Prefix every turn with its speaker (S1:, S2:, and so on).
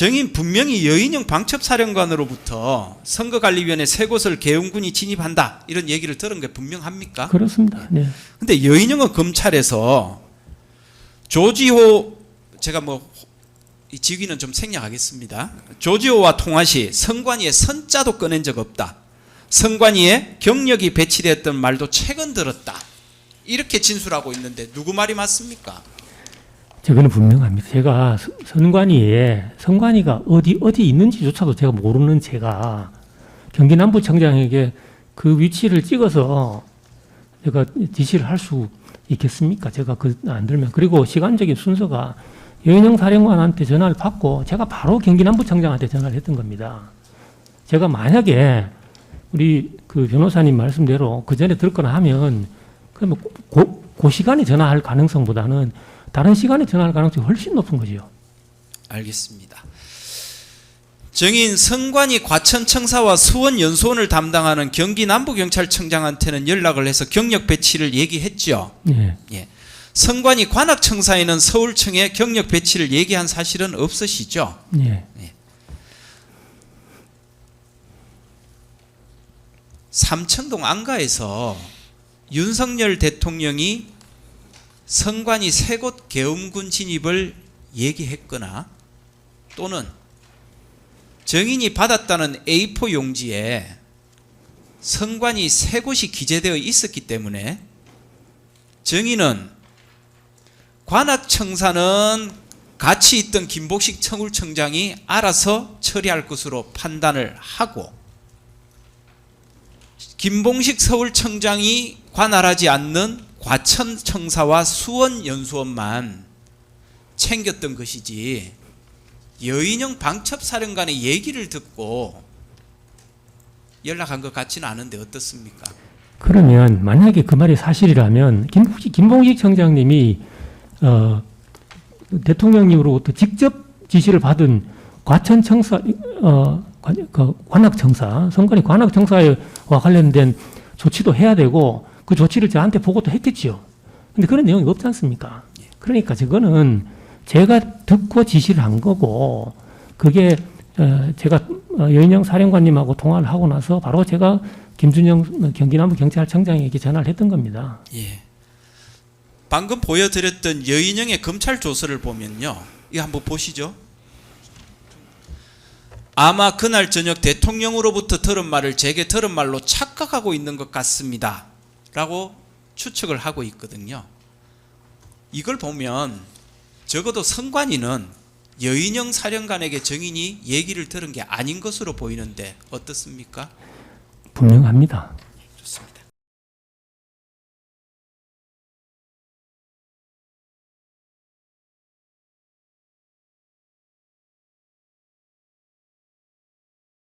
S1: 정인 분명히 여인영 방첩사령관으로부터 선거관리위원회 세 곳을 계엄군이 진입한다 이런 얘기를 들은 게 분명합니까?
S2: 그렇습니다. 네.
S1: 근데 여인영은 검찰에서 조지호 제가 뭐이 직위는 좀 생략하겠습니다. 조지호와 통화 시 선관위의 선자도 꺼낸 적 없다. 선관위에 경력이 배치되었던 말도 최근 들었다. 이렇게 진술하고 있는데 누구 말이 맞습니까?
S2: 저거는 분명합니다. 제가 서- 선관위에 선관위가 어디 어디 있는지조차도 제가 모르는 제가 경기 남부청장에게 그 위치를 찍어서 제가 지시를 할 수 있겠습니까? 제가 그 안 들면 그리고 시간적인 순서가 여인영 사령관한테 전화를 받고 제가 바로 경기 남부청장한테 전화를 했던 겁니다. 제가 만약에 우리 그 변호사님 말씀대로 그 전에 들거나 하면 그러면 그, 그 시간에 전화할 가능성보다는 다른 시간에 전화할 가능성이 훨씬 높은 거죠.
S1: 알겠습니다. 정인 선관위 과천청사와 수원연수원을 담당하는 경기 남부경찰청장한테는 연락을 해서 경력 배치를 얘기했죠.
S2: 예.
S1: 예. 선관위 관악청사에는 서울청에 경력 배치를 얘기한 사실은 없으시죠?
S2: 예.
S1: 삼청동 안가에서 윤석열 대통령이 선관위 세곳 계엄군 진입을 얘기했거나 또는 정인이 받았다는 A4 용지에 선관위 세 곳이 기재되어 있었기 때문에 정인은 관악청사는 같이 있던 김복식 청울청장이 알아서 처리할 것으로 판단을 하고 김봉식 서울청장이 관할하지 않는 과천청사와 수원연수원만 챙겼던 것이지 여인영 방첩사령관의 얘기를 듣고 연락한 것 같지는 않은데 어떻습니까?
S2: 그러면 만약에 그 말이 사실이라면 김봉식, 김봉식 청장님이 어, 대통령님으로부터 직접 지시를 받은 과천청사 어, 관, 그 관악청사 선관위 관악청사와 관련된 조치도 해야 되고 그 조치를 저한테 보고도 했겠지요. 근데 그런 내용이 없지 않습니까? 그러니까 저거는 제가 듣고 지시를 한 거고 그게 어, 제가 어, 여인영 사령관님하고 통화를 하고 나서 바로 제가 김준영 경기남부 경찰청장에게 전화를 했던 겁니다.
S1: 예. 방금 보여드렸던 여인영의 검찰 조서를 보면요. 이거 한번 보시죠. 아마 그날 저녁 대통령으로부터 들은 말을 제게 들은 말로 착각하고 있는 것 같습니다. 라고 추측을 하고 있거든요. 이걸 보면 적어도 선관위는 여인영 사령관에게 정인이 얘기를 들은 게 아닌 것으로 보이는데 어떻습니까?
S2: 분명합니다.